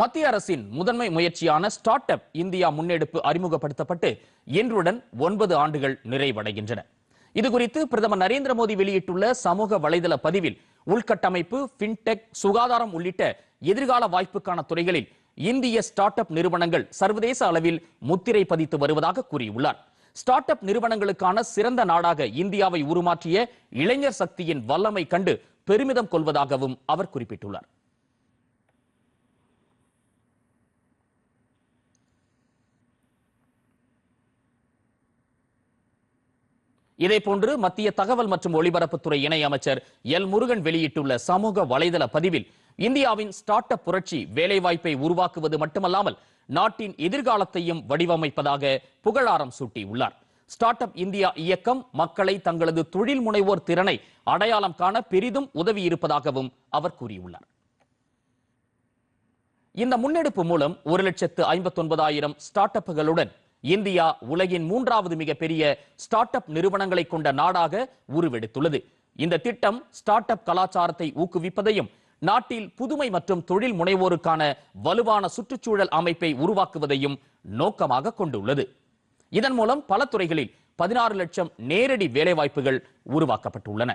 மத்திய அரசின் முதன்மை முயற்சியான ஸ்டார்ட் அப் இந்தியா முன்னெடுப்பு அறிமுகப்படுத்தப்பட்டு இன்றுடன் ஒன்பது ஆண்டுகள் நிறைவடைகின்றன. இதுகுறித்து பிரதமர் நரேந்திர மோடி வெளியிட்டுள்ள சமூக வலைதள பதிவில் உள்கட்டமைப்பு பின்டெக் சுகாதாரம் உள்ளிட்ட எதிர்கால வாய்ப்புக்கான துறைகளில் இந்திய ஸ்டார்ட் அப் நிறுவனங்கள் சர்வதேச அளவில் முத்திரை பதித்து வருவதாக கூறியுள்ளார். ஸ்டார்ட் அப் நிறுவனங்களுக்கான சிறந்த நாடாக இந்தியாவை உருமாற்றிய இளைஞர் சக்தியின் வல்லமை கண்டு பெருமிதம் கொள்வதாகவும் அவர் குறிப்பிட்டுள்ளார். இதேபோன்று மத்திய தகவல் மற்றும் ஒலிபரப்புத்துறை இணை அமைச்சர் எல் முருகன் வெளியிட்டுள்ள சமூக வலைதள பதிவில் இந்தியாவின் ஸ்டார்ட் அப் புரட்சி வேலைவாய்ப்பை உருவாக்குவது மட்டுமல்லாமல் நாட்டின் எதிர்காலத்தையும் வடிவமைப்பதாக புகழாரம் சூட்டியுள்ளார். ஸ்டார்ட் அப் இந்தியா இயக்கம் மக்களை தங்களது தொழில் முனைவோர் திறனை அடையாளம் காண பெரிதும் உதவி இருப்பதாகவும் அவர் கூறியுள்ளார். இந்த முன்னெடுப்பு மூலம் ஒரு லட்சத்து ஐம்பத்தி ஒன்பதாயிரம் ஸ்டார்ட் அப்புகளுடன் இந்தியா உலகின் மூன்றாவது மிகப்பெரிய ஸ்டார்ட் அப் நிறுவனங்களை கொண்ட நாடாக உருவெடுத்துள்ளது. இந்த திட்டம் ஸ்டார்ட் அப் கலாச்சாரத்தை ஊக்குவிப்பதையும் நாட்டில் புதுமை மற்றும் தொழில் முனைவோருக்கான வலுவான சுற்றுச்சூழல் அமைப்பை உருவாக்குவதையும் நோக்கமாக கொண்டுள்ளது. இதன் மூலம் பல துறைகளில் பதினாறு லட்சம் நேரடி வேலைவாய்ப்புகள் உருவாக்கப்பட்டுள்ளன.